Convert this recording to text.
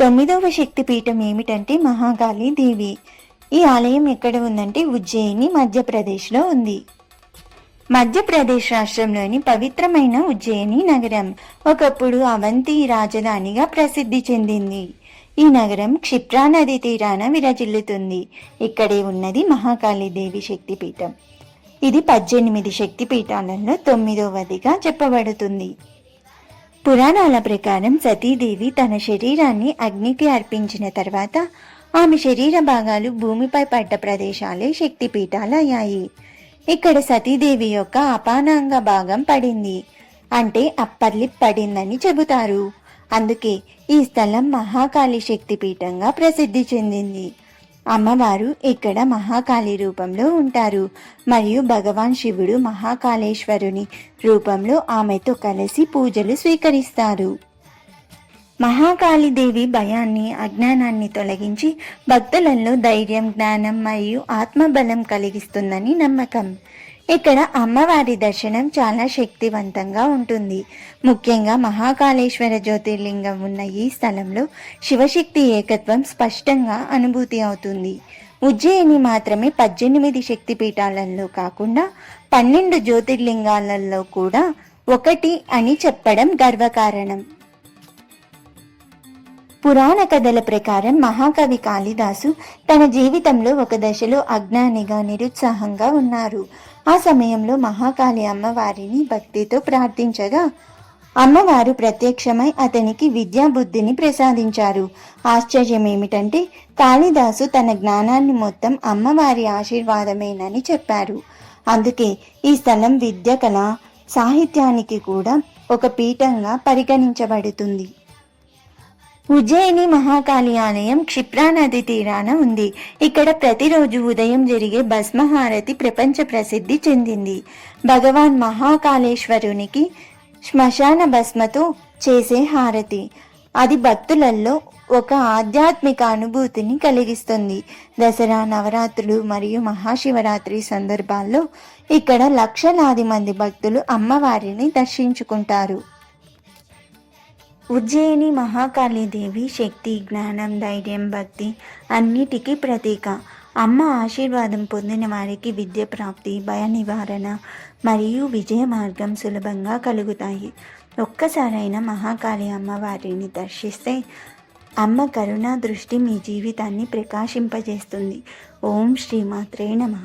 తొమ్మిదవ శక్తిపీఠం ఏమిటంటే మహాకాళి దేవి. ఈ ఆలయం ఎక్కడ ఉందంటే ఉజ్జయిని మధ్యప్రదేశ్లో ఉంది. మధ్యప్రదేశ్ రాష్ట్రంలోని పవిత్రమైన ఉజ్జయిని నగరం ఒకప్పుడు అవంతి రాజధానిగా ప్రసిద్ధి చెందింది. ఈ నగరం క్షిప్రా నది తీరాన విరజిల్లుతుంది. ఇక్కడే ఉన్నది మహాకాళీదేవి శక్తిపీఠం. ఇది పద్దెనిమిది శక్తిపీఠాలలో తొమ్మిదవదిగా చెప్పబడుతుంది. పురాణాల ప్రకారం సతీదేవి తన శరీరాన్ని అగ్నికి అర్పించిన తర్వాత ఆమె శరీర భాగాలు భూమిపై పడ్డ ప్రదేశాలే శక్తిపీఠాలు అయ్యాయి. ఇక్కడ సతీదేవి యొక్క అపానాంగ భాగం పడింది. అంటే అప్పర్లి పడిందని చెబుతారు. అందుకే ఈ స్థలం మహాకాళి శక్తిపీఠంగా ప్రసిద్ధి చెందింది. అమ్మవారు ఇక్కడ మహాకాళి రూపంలో ఉంటారు. మరియు భగవాన్ శివుడు మహాకాళేశ్వరుని రూపంలో ఆమెతో కలిసి పూజలు స్వీకరిస్తారు. మహాకాళీదేవి భయాన్ని అజ్ఞానాన్ని తొలగించి భక్తులలో ధైర్యం జ్ఞానం మరియు ఆత్మబలం కలిగిస్తుందని నమ్మకం. ఇక్కడ అమ్మవారి దర్శనం చాలా శక్తివంతంగా ఉంటుంది. ముఖ్యంగా మహాకాళేశ్వర జ్యోతిర్లింగం ఉన్న ఈ స్థలంలో శివశక్తి ఏకత్వం స్పష్టంగా అనుభూతి అవుతుంది. ఉజ్జయిని మాత్రమే పద్దెనిమిది శక్తిపీఠాలలో కాకుండా పన్నెండు జ్యోతిర్లింగాలలో కూడా ఒకటి అని చెప్పడం గర్వకారణం. పురాణ కథల ప్రకారం మహాకవి కాళిదాసు తన జీవితంలో ఒక దశలో అజ్ఞానిగా నిరుత్సాహంగా ఉన్నారు. ఆ సమయంలో మహాకాళి అమ్మవారిని భక్తితో ప్రార్థించగా అమ్మవారు ప్రత్యక్షమై అతనికి విద్యాబుద్ధిని ప్రసాదించారు. ఆశ్చర్యం ఏమిటంటే కాళిదాసు తన జ్ఞానాన్ని మొత్తం అమ్మవారి ఆశీర్వాదమేనని చెప్పారు. అందుకే ఈ స్థలం విద్య కళ సాహిత్యానికి కూడా ఒక పీఠంగా పరిగణించబడుతుంది. ఉజ్జయిని మహాకాళి ఆలయం క్షిప్రా నది తీరాన ఉంది. ఇక్కడ ప్రతిరోజు ఉదయం జరిగే భస్మహారతి ప్రపంచ ప్రసిద్ధి చెందింది. భగవాన్ మహాకాళేశ్వరునికి శ్మశాన భస్మతో చేసే హారతి. అది భక్తులలో ఒక ఆధ్యాత్మిక అనుభూతిని కలిగిస్తుంది. దసరా నవరాత్రులు మరియు మహాశివరాత్రి సందర్భాల్లో ఇక్కడ లక్షలాది మంది భక్తులు అమ్మవారిని దర్శించుకుంటారు. ఉజ్జయిని మహాకాళీదేవి శక్తి జ్ఞానం ధైర్యం భక్తి అన్నిటికీ ప్రతీక. అమ్మ ఆశీర్వాదం పొందిన వారికి విద్య ప్రాప్తి భయ నివారణ మరియు విజయ మార్గం సులభంగా కలుగుతాయి. ఒక్కసారైనా మహాకాళి అమ్మవారిని దర్శిస్తే అమ్మ కరుణా దృష్టి మీ జీవితాన్ని ప్రకాశింపజేస్తుంది. ఓం శ్రీమాత్రే నమః.